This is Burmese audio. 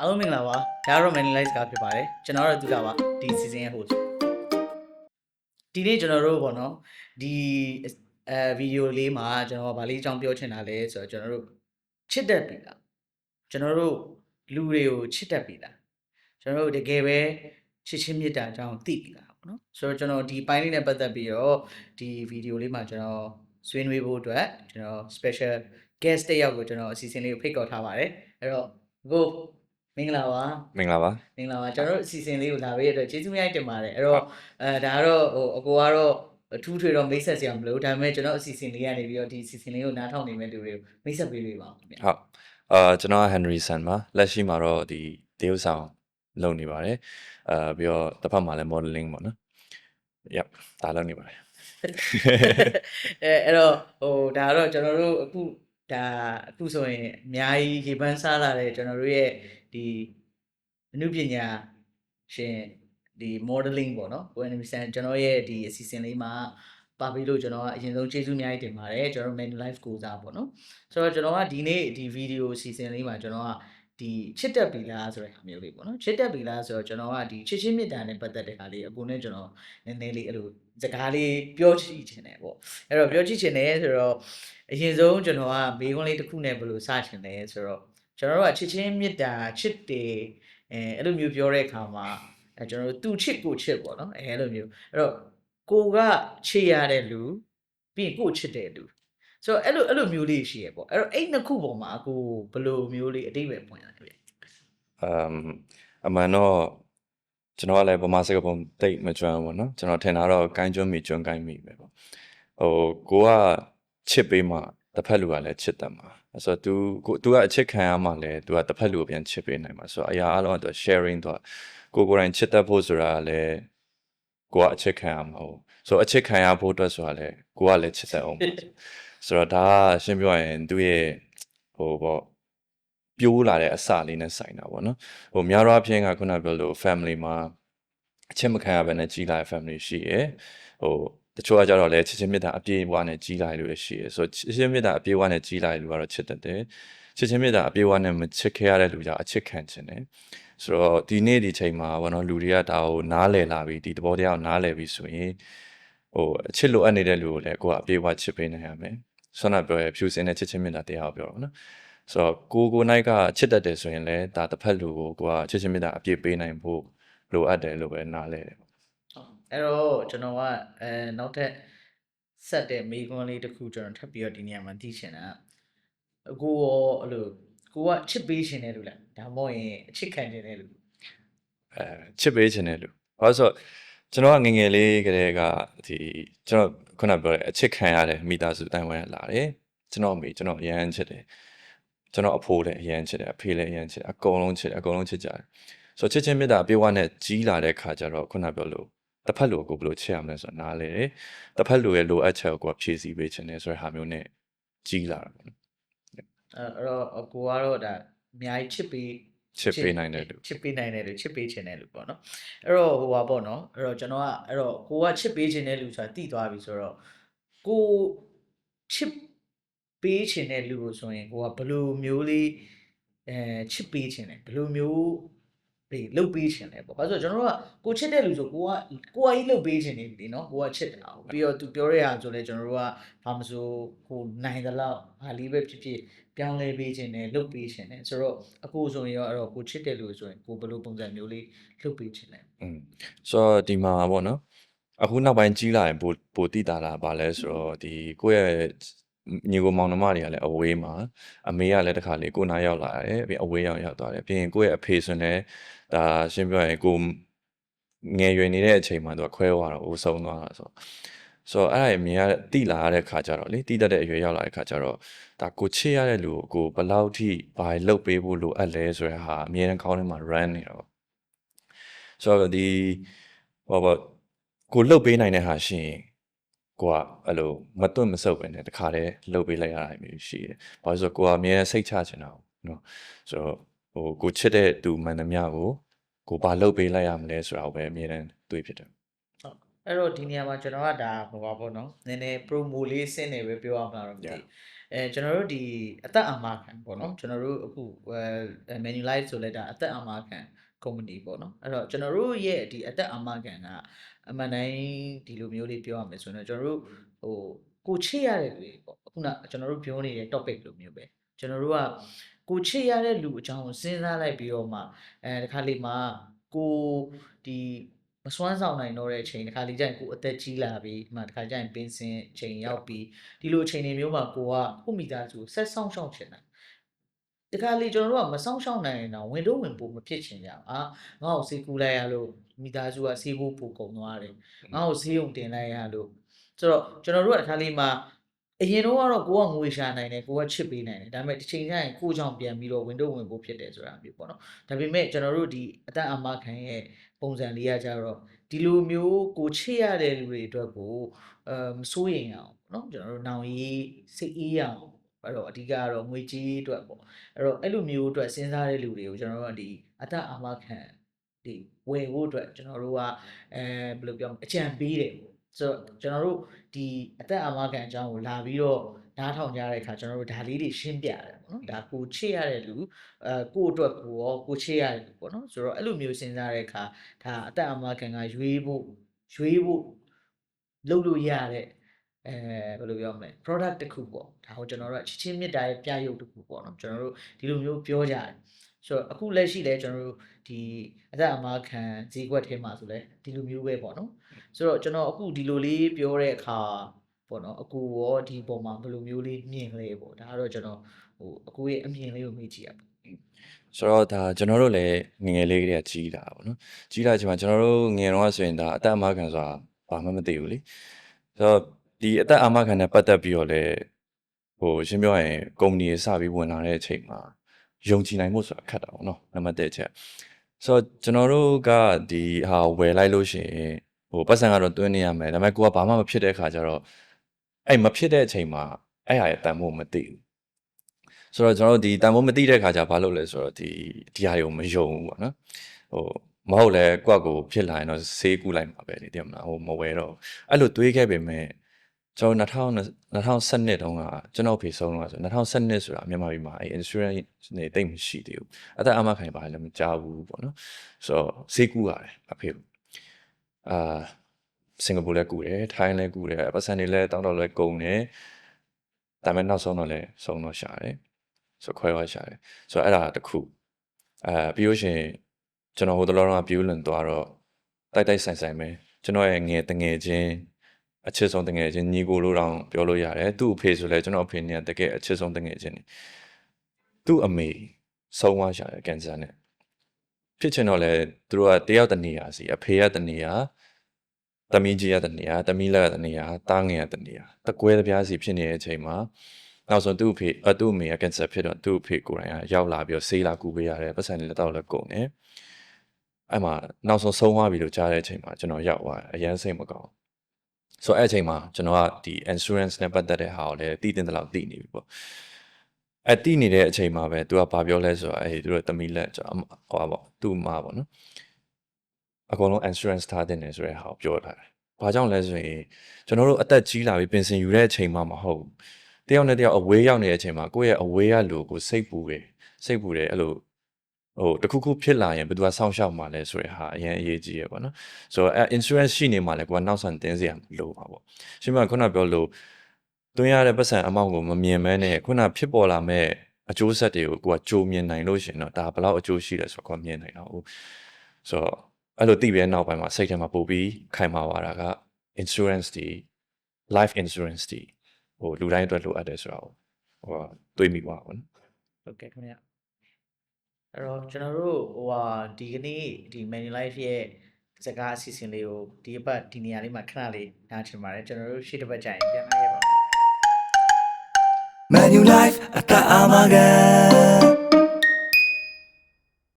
အားလုံးမင်္ဂလာပါဒါကတော့ Many Lights ကဖြစ်ပါတယ်ကျွန်တော်တို့သူကပါဒီ season ရဲ့ host ဒီနေ့ကျွန်တော်တို့ပေါ့နော်ဒီအဲဗီဒီယိုလေးမှာကျွန်တော်ဗာလေးအကြောင်းပြောချင်တာလဲဆိုတော့ကျွန်တော်တို့ချစ်တတ်ပြီလားကျွန်တော်တို့လူတွေကိုချစ်တတ်ပြီလားကျွန်တော်တို့တကယ်ပဲချစ်ချင်းမေတ္တာအကြောင်းသိပြီလားပေါ့နော်ဆိုတော့ကျွန်တော်ဒီပိုင်းလေးနဲ့ပတ်သက်ပြီးတော့ဒီဗီဒီယိုလေးမှာကျွန်တော်ဆွေးနွေးဖို့အတွက်ကျွန်တော် special guest တစ်ယောက်ကိုကျွန်တော်အစီအစဉ်လေးကိုဖိတ်ခေါ်ထားပါတယ်အဲ့တော့ကို မင်္ဂလာပါမင်္ဂလာပါမင်္ဂလာပါကျွန်တော်တို့အစီအစဉ်လေးကိုလာပေးရတဲ့အတွက်ကျေးဇူးများတင်ပါတယ်အဲ့တော့အဲဒါကတော့ဟိုအကိုကတော့အထူးထွေတော့မိတ်ဆက်စရာမလိုဒါပေမဲ့ကျွန်တော်အစီအစဉ်လေးကနေပြီးတော့ဒီအစီအစဉ်လေးကိုနားထောင်နေမဲ့လူတွေကိုမိတ်ဆက်ပေးလို့ပါခင်ဗျာဟုတ်အာကျွန်တော်က Henry San ပါလက်ရှိမှာတော့ဒီတေးဥဆောင်လုပ်နေပါတယ်အာပြီးတော့တစ်ဖက်မှာလည်း modeling ပေါ့နော် yep ဒါလုပ်နေပါတယ်အဲအဲ့တော့ဟိုဒါကတော့ကျွန်တော်တို့အခု ဒါအခုဆိုရင်အများကြီးရေပန်းစားလာတဲ့ကျွန်တော်တို့ရဲ့ဒီအမှုပညာရှင်ဒီ modeling ပေါ့နော်ကို enemy san ကျွန်တော်ရဲ့ဒီအစီအစဉ်လေးမှာပါပြီးလို့ကျွန်တော်ကအရင်ဆုံးကျေးဇူးအများကြီးတင်ပါတယ်ကျွန်တော် main live ကိုစားပေါ့နော်ဆိုတော့ကျွန်တော်ကဒီနေ့ဒီဗီဒီယိုအစီအစဉ်လေးမှာကျွန်တော်က ဒီချစ်တက်ပြီလားဆိုတဲ့ဟာမျိုးလေးပေါ့နော်ချစ်တက်ပြီလားဆိုတော့ကျွန်တော်ကဒီချစ်ချင်းမြတ်တာနဲ့ပတ်သက်တဲ့ဟာလေးအကူနဲ့ကျွန်တော်နည်းနည်းလေးအဲ့လိုစကားလေးပြောချင်ချင်တယ်ပေါ့အဲ့တော့ပြောချင်ချင်တယ်ဆိုတော့အရင်ဆုံးကျွန်တော်ကမေးခွန်းလေးတစ်ခုနဲ့ဘယ်လိုစချင်လဲဆိုတော့ကျွန်တော်တို့ကချစ်ချင်းမြတ်တာချစ်တယ်အဲအဲ့လိုမျိုးပြောတဲ့အခါမှာအဲကျွန်တော်တို့သူချစ်ကိုချစ်ပေါ့နော်အဲအဲ့လိုမျိုးအဲ့တော့ကိုကချစ်ရတဲ့လူပြီးရင်ကိုချစ်တဲ့လူ ဆိုတော့အဲ့လိုအဲ့လိုမျိုးလေးရှိရပေါ့အဲ့တော့အဲ့နှစ်ခုပေါ်မှာအခုဘယ်လိုမျိုးလေးအတိတ်ပဲပွင့်လာလဲဗျ အမ်အမှန်တော့ကျွန်တော်ကလည်းဗမာစကားပုံတိတ်မကျွမ်းဘူးပေါ့နော်ကျွန်တော်ထင်တာတော့ကိုင်းကျွမ်းမိကျွမ်းကိုင်းမိပဲပေါ့ဟိုကိုကချစ်ပေးမှတစ်ဖက်လူကလည်းချစ်တတ်မှာအဲ့ဆိုတော့ तू ကို तू ကအချစ်ခံရမှလည်း तू ကတစ်ဖက်လူကိုပြန်ချစ်ပေးနိုင်မှာဆိုတော့အရာအလုံးက तू sharing တော့ကိုကိုယ်တိုင်ချစ်တတ်ဖို့ဆိုတာကလည်းကိုကအချစ်ခံရမှာဟုတ်ဆိုတော့အချစ်ခံရဖို့အတွက်ဆိုတာလည်းကိုကလည်းချစ်တတ်အောင်ပေါ့ ဆိုတော့ဒါကရှင်းပြောရရင်သူ့ရဲ့ဟိုပေါ့ပြိုးလာတဲ့အစလေးနဲ့ဆိုင်တာပေါ့နော်ဟိုများသောအားဖြင့်ကခုနပြောလို့ family မှာအချစ်မခံရဘဲနဲ့ကြီးလာတဲ့ family ရှိရယ်ဟိုတချို့ကကြတော့လေချစ်ချင်းမေတ္တာအပြည့်အဝနဲ့ကြီးလာတဲ့လူတွေရှိရယ်ဆိုတော့ချစ်ချင်းမေတ္တာအပြည့်အဝနဲ့ကြီးလာတဲ့လူကတော့ချစ်တတ်တယ်ချစ်ချင်းမေတ္တာအပြည့်အဝနဲ့မချစ်ခဲ့ရတဲ့လူကြောင့်အချစ်ခံခြင်းတယ်ဆိုတော့ဒီနေ့ဒီချိန်မှာဘောနော်လူတွေကဒါကိုနားလည်လာပြီဒီသဘောတရားကိုနားလည်ပြီဆိုရင် ဟိုအချစ်လိုအပ်နေတဲ့လူကိုလည်းကိုကအပြည့်အဝချစ်ပေးနိုင်ရမယ်ဆွမ်းနာပြောရဖြူစင်တဲ့ချစ်ချင်းမေတ္တာတရားကိုပြောတော့နော်ဆိုတော့ကိုကိုနိုင်ကချစ်တတ်တယ်ဆိုရင်လည်းဒါတစ်ဖက်လူကိုကိုကချစ်ချင်းမေတ္တာအပြည့်ပေးနိုင်ဖို့လိုအပ်တယ်လို့ပဲနားလဲတယ်ပေါ့ဟုတ်အဲ့တော့ကျွန်တော်ကအဲနောက်ထပ်ဆက်တဲ့မိကွန်းလေးတစ်ခုကျွန်တော်ထပ်ပြီးတော့ဒီနေရာမှာသိချင်တာအကိုရောအဲ့လိုကိုကချစ်ပေးရှင်တဲ့လူလားဒါမှမဟုတ်ရင်အချစ်ခံခြင်းတဲ့လူအဲချစ်ပေးခြင်းတယ်လို့ဘာလို့ဆိုတော့ ကျွန်တော်ကငယ်ငယ်လေးကလေးကဒီကျွန်တော်ခုနပြောတဲ့အချစ်ခံရတဲ့မိသားစုတိုင်ဝမ်လာတယ်ကျွန်တော်အမေကျွန်တော်အရန်ချစ်တယ်ကျွန်တော်အဖိုးလည်းအရန်ချစ်တယ်အဖေလည်းအရန်ချစ်တယ်အကုန်လုံးချစ်တယ်အကုန်လုံးချစ်ကြတယ်ဆိုတော့ချစ်ချင်းမေတ္တာအပြည့်အဝနဲ့ကြီးလာတဲ့ခါကျတော့ခုနပြောလို့တစ်ဖက်လူကိုဘယ်လိုချစ်ရမလဲဆိုတော့နားလေတယ်တစ်ဖက်လူရဲ့လိုအပ်ချက်ကိုကိုကဖြည့်ဆည်းပေးခြင်းတယ်ဆိုတဲ့ဟာမျိုးနဲ့ကြီးလာတာပေါ့နော်အဲ့အဲ့တော့အကိုကတော့ဒါအများကြီးချစ်ပေး ချစ်ပေးနိုင်တဲ့လူချစ်ပေးနိုင်တဲ့လူချစ်ပေးခြင်းတဲ့လူပေါ့နော်အဲ့တော့ဟိုပါပေါ့နော်အဲ့တော့ကျွန်တော်ကအဲ့တော့ကိုကချစ်ပေးခြင်းတဲ့လူဆိုတာတည်သွားပြီဆိုတော့ကိုချစ်ပေးခြင်းတဲ့လူကိုဆိုရင်ကိုကဘယ်လိုမျိုးလေးအဲချစ်ပေးခြင်းလဲဘယ်လိုမျိုး ဘေးလှုပ်ပေးခြင်းလဲပေါ့ဘာလို့လဲဆိုတော့ကျွန်တော်တို့ကကိုချစ်တဲ့လူဆိုကိုကကိုကကြီးလှုပ်ပေးခြင်းနေပြီနော်ကိုကချစ်တာဟုတ်ပြီးတော့သူပြောရတာဆိုလဲကျွန်တော်တို့ကဘာမဆိုဟိုနိုင်သလောက်ဟာလေးပဲဖြစ်ဖြစ်ပြောင်းလဲပေးခြင်းနဲ့လှုပ်ပေးခြင်းနဲ့ဆိုတော့အကိုဆိုရင်ရောအဲ့တော့ကိုချစ်တဲ့လူဆိုရင်ကိုဘယ်လိုပုံစံမျိုးလေးလှုပ်ပေးခြင်းလဲอืมဆိုတော့ဒီမှာပေါ့နော်အခုနောက်ပိုင်းကြီးလာရင်ပိုပိုတိတာလာပါလဲဆိုတော့ဒီကိုယ့်ရဲ့ ညီကိုမောင်နှမတွေကလည်းအဝေးမှာအမေကလည်းတစ်ခါလေကိုနားရောက်လာတယ်ပြီးအဝေးရောက်ရောက်သွားတယ်ပြီးရင်ကိုယ့်ရဲ့အဖေဆိုရင်လည်းဒါရှင်းပြောရင်ကိုငယ်ရွယ်နေတဲ့အချိန်မှာသူကခွဲသွားတော့ဦးဆုံးသွားတာဆိုတော့ဆိုတော့အဲ့ဒါအမြင်ကတိလာရတဲ့ခါကျတော့လေတိတတ်တဲ့အရွယ်ရောက်လာတဲ့ခါကျတော့ဒါကိုချစ်ရတဲ့လူကိုကိုဘယ်လောက်ထိဘာလှုပ်ပေးဖို့လိုအပ်လဲဆိုတဲ့ဟာအမြဲတမ်းခေါင်းထဲမှာ run နေတော့ဆိုတော့ဒီဟောပေါ့ကိုလှုပ်ပေးနိုင်တဲ့ဟာရှိရင် ကိုကအဲ့လိုမတွန့်မဆုပ်ပဲနဲ့တခါတည်းလှုပ်ပေးလိုက်ရတာမျိုးရှိတယ်။ဘာလို့လဲဆိုတော့ကိုကအမြဲတမ်းစိတ်ချချင်တာနော်။ဆိုတော့ဟိုကိုချစ်တဲ့သူမှန်သမျှကိုကိုဘာလှုပ်ပေးလိုက်ရမလဲဆိုတာကိုပဲအမြဲတမ်းတွေးဖြစ်တယ်ဟုတ်အဲ့တော့ဒီနေရာမှာကျွန်တော်ကဒါဟိုပါပေါ့နော်နည်းနည်း promo လေးစင်းနေပဲပြောရမှာတော့မသိ Yeah. ဘအဲကျွန်တော်တို့ဒီအသက်အာမခံပေါ့နော်ကျွန်တော်တို့အခုအဲ menu live ဆိုလဲဒါအသက်အာမခံ company ပေါ့နော်အဲ့တော့ကျွန်တော်တို့ရဲ့ဒီအသက်အာမခံကအမှန်တိုင်းဒီလိုမျိုးလေးပြောရမယ်ဆိုရင်တော့ကျွန်တော်တို့ဟိုကိုချစ်ရတဲ့လူတွေပေါ့ခုနကျွန်တော်တို့ပြောနေတဲ့ topic လိုမျိုးပဲကျွန်တော်တို့ကကိုချစ်ရတဲ့လူအကြောင်းကိုစဉ်းစားလိုက်ပြီးတော့မှအဲတခါလေးမှာကိုဒီမစွမ်းဆောင်နိုင်တော့တဲ့အချိန်တခါလေးကျရင်ကိုအသက်ကြီးလာပြီးဒီမှာတခါကျရင်ပင်စင်အချိန်ရောက်ပြီးဒီလိုအချိန်တွေမျိုးမှာကိုကကိုမိသားစုဆက်ဆောင်ရှောက်ချင်တာ တခါလေကျွန်တော်တို့ကမဆောင်ရှောက်နိုင်ရင်တော့ဝင်လို့ဝင်ဖို့မဖြစ်ချင်ကြဘူးအာငါ့ကိုစေးကူလိုက်ရလို့မိသားစုကစေးဖို့ပိုကုန်သွားတယ်ငါ့ကိုစေးုံတင်လိုက်ရလို့ဆိုတော့ကျွန်တော်တို့ကတခါလေးမှာအရင်တော့ကတော့ကိုကငွေရှာနိုင်တယ်ကိုကချစ်ပေးနိုင်တယ်ဒါပေမဲ့တစ်ချိန်ကျရင်ကိုကြောင့်ပြန်ပြီးတော့ဝင်တော့ဝင်ဖို့ဖြစ်တယ်ဆိုတာမျိုးပေါ့နော်ဒါပေမဲ့ကျွန်တော်တို့ဒီအတန်အမခံရဲ့ပုံစံလေးကကြတော့ဒီလိုမျိုးကိုချစ်ရတဲ့လူတွေအတွက်ကိုအဲမစိုးရင်အောင်ပေါ့နော်ကျွန်တော်တို့နောင်ရေးစိတ်အေးရအောင် အဲ့တော့အဓိကကတော့ငွေကြေးအတွက်ပေါ့အဲ့တော့အဲ့လိုမျိုးအတွက်စဉ်းစားတဲ့လူတွေကိုကျွန်တော်တို့ကဒီအတအမခံဒီဝယ်ဖို့အတွက်ကျွန်တော်တို့ကအဲဘယ်လိုပြောမလဲအကြံပေးတယ်ပေါ့ဆိုတော့ကျွန်တော်တို့ဒီအသက်အာမခံအကြောင်းကိုလာပြီးတော့နားထောင်ကြတဲ့အခါကျွန်တော်တို့ဒါလေးတွေရှင်းပြတယ်ပေါ့နော်ဒါကိုချစ်ရတဲ့လူအဲကိုယ့်အတွက်ကိုရောကိုချစ်ရတဲ့လူပေါ့နော်ဆိုတော့အဲ့လိုမျိုးစဉ်းစားတဲ့အခါဒါအသက်အာမခံကရွေးဖို့ရွေးဖို့လုပ်လို့ရတဲ့ အဲဘယ်လိုပြောမလဲ product တစ်ခုပေါ့ဒါကိုကျွန်တော်တို့ကချစ်ချင်းမြတ်တာရဲ့ပြရုပ်တစ်ခုပေါ့နော်ကျွန်တော်တို့ဒီလိုမျိုးပြောကြတယ်ဆိုတော့အခုလက်ရှိလဲကျွန်တော်တို့ဒီအသက်အမခံဈေးကွက်ထဲမှာဆိုလဲဒီလိုမျိုးပဲပေါ့နော်ဆိုတော့ကျွန်တော်အခုဒီလိုလေးပြောတဲ့အခါပေါ့နော်အကူရောဒီပုံမှာဘယ်လိုမျိုးလေးမြင်လဲပေါ့ဒါကတော့ကျွန်တော်ဟိုအကူရဲ့အမြင်လေးကိုမေးကြည့်ရပါဆိုတော့ဒါကျွန်တော်တို့လည်းငယ်ငယ်လေးကတည်းကကြီးလာပါဘောနော်ကြီးလာချိန်မှာကျွန်တော်တို့ငယ်တော့ဆိုရင်ဒါအသက်အမခံဆိုတာဘာမှမသိဘူးလေဆိုတော့ ဒီအသက်အမခံနဲ့ပတ်သက်ပြီးတော့လည်းဟိုရှင်းပြောရင်ကုမ္ပဏီစပြီးဝင်လာတဲ့အချိန်မှာယုံကြည်နိုင်မှုဆိုတာခက်တာပေါ့နော်နံပါတ်1ချက်ဆိုတော့ကျွန်တော်တို့ကဒီဟာဝယ်လိုက်လို့ရှိရင်ဟိုပတ်စံကတော့တွင်းနေရမယ်ဒါပေမဲ့ကိုကဘာမှမဖြစ်တဲ့အခါကျတော့အဲ့မဖြစ်တဲ့အချိန်မှာအဲ့ဟာရဲ့တန်ဖို့မသိဘူးဆိုတော့ကျွန်တော်တို့ဒီတန်ဖိုးမသိတဲ့ခါကျဘာလုပ်လဲဆိုတော့ဒီဒီဟာတွေကိုမယုံဘူးပေါ့နော်ဟိုမဟုတ်လဲကိုယ့်ကိုယ်ဖြစ်လာရင်တော့ဆေးကူလိုက်မှာပဲလေတိမလားဟိုမဝဲတော့ဘူးအဲ့လိုတွေးခဲ့ပေမဲ့ ကျွန်တော်2000 2012တုန်းကကျွန်တော်ဖေဆုံးတော့ဆို2012ဆိုတာမြန်မာပြည်မှာအဲ insurance နေတိတ်မရှိသေးဘူးအသက်အမခံပါလည်းမကြားဘူးပေါ့နော်ဆိုတော့ဆေးကူရတယ်အဖေအာစင်ကာပူလည်းကူတယ်ထိုင်းလည်းကူတယ်ပတ်စံတွေလည်းတောင်းတော့လည်းကုန်တယ်ဒါပေမဲ့နောက်ဆုံးတော့လည်းဆုံးတော့ရှာတယ်ဆိုခွဲသွားရှာတယ်ဆိုတော့အဲ့ဒါတစ်ခုအဲပြီးလို့ရှိရင်ကျွန်တော်ဟိုတလောတော့ပြူးလွန်သွားတော့တိုက်တိုက်ဆိုင်ဆိုင်ပဲကျွန်တော်ရဲ့ငယ်တငယ်ချင်း အချစ်ဆုံးတငယ်ချင်းညီကိုလိုတောင်ပြောလို့ရတယ်သူ့အဖေဆိုလဲကျွန်တော်အဖေနဲ့တကယ်အချစ်ဆုံးတငယ်ချင်းနေသူ့အမေဆုံးသွားရှာတယ်ကင်ဆာနဲ့ဖြစ်ချင်တော့လဲသူတို့ကတယောက်တနေရာစီအဖေကတနေရာသမီးကြီးကတနေရာသမီးလက်ကတနေရာတားငယ်ကတနေရာတကွဲတပြားစီဖြစ်နေတဲ့အချိန်မှာနောက်ဆုံးသူ့အဖေအသူ့အမေကကင်ဆာဖြစ်တော့သူ့အဖေကိုယ်တိုင်ကရောက်လာပြီးတော့ဆေးလာကူပေးရတယ်ပတ်စံလေးလက်တော့လည်းကုန်တယ်အဲ့မှာနောက်ဆုံးဆုံးသွားပြီလို့ကြားတဲ့အချိန်မှာကျွန်တော်ရောက်သွားတယ်အရင်စိတ်မကောင်း ဆိုတော့အဲ့အချိန်မှာကျွန်တော်ကဒီ insurance နဲ့ပတ်သက်တဲ့ဟာကိုလည်းတည်တင်တယ်လို့တည်နေပြီပေါ့အဲ့တည်နေတဲ့အချိန်မှာပဲသူကဘာပြောလဲဆိုတော့အဲ့သူတို့တမီလက်ကျွန်တော်ဟောပါပေါ့သူ့မှာပေါ့နော်အကုန်လုံး insurance ထားတင်တယ်ဆိုတဲ့ဟာကိုပြောထားတယ်ဘာကြောင့်လဲဆိုရင်ကျွန်တော်တို့အသက်ကြီးလာပြီးပင်စင်ယူတဲ့အချိန်မှမဟုတ်ဘူးတယောက်နဲ့တယောက်အဝေးရောက်နေတဲ့အချိန်မှာကိုယ့်ရဲ့အဝေးရလူကိုစိတ်ပူတယ်စိတ်ပူတယ်အဲ့လို ဟိုတခုခုဖြစ်လာရင်ဘယ်သူကစောင့်ရှောက်မှာလဲဆိုတဲ့ဟာအရင်အရေးကြီးရပေါ့နော်ဆိုတော့အဲ insurance ရှိနေမှာလဲကိုကနောက်ဆန်တင်းစရာမလိုပါပေါ့ရှင်းမခုနပြောလို့တွင်းရတဲ့ပတ်စံအမောင့်ကိုမမြင်မဲနဲ့ခုနဖြစ်ပေါ်လာမဲ့အကျိုးဆက်တွေကိုကိုကကြိုမြင်နိုင်လို့ရှင်တော့ဒါဘယ်လောက်အကျိုးရှိလဲဆိုတော့ကိုကမြင်နိုင်တော့ဆိုတော့အဲ့လိုသိပြီးတဲ့နောက်ပိုင်းမှာစိတ်ထဲမှာပို့ပြီးခိုင်မာသွားတာက insurance တွေ life insurance တွေဟိုလူတိုင်းအတွက်လိုအပ်တယ်ဆိုတာကိုဟိုတွေးမိပါဘူးနော်ဟုတ်ကဲ့ခင်ဗျ အဲ့တော့ကျွန်တော်တို့ဟိုဟာဒီကနေ့ဒီ menu life ရဲ့စကားအစီအစဉ်လေးကိုဒီအပတ်ဒီနေရာလေးမှာခဏလေးနားချင်ပါတယ်ကျွန်တော်တို့ရှေ့တစ်ပတ်ကြာရင်ပြန်လာခဲ့ပါမယ် Manulife at the Amagan.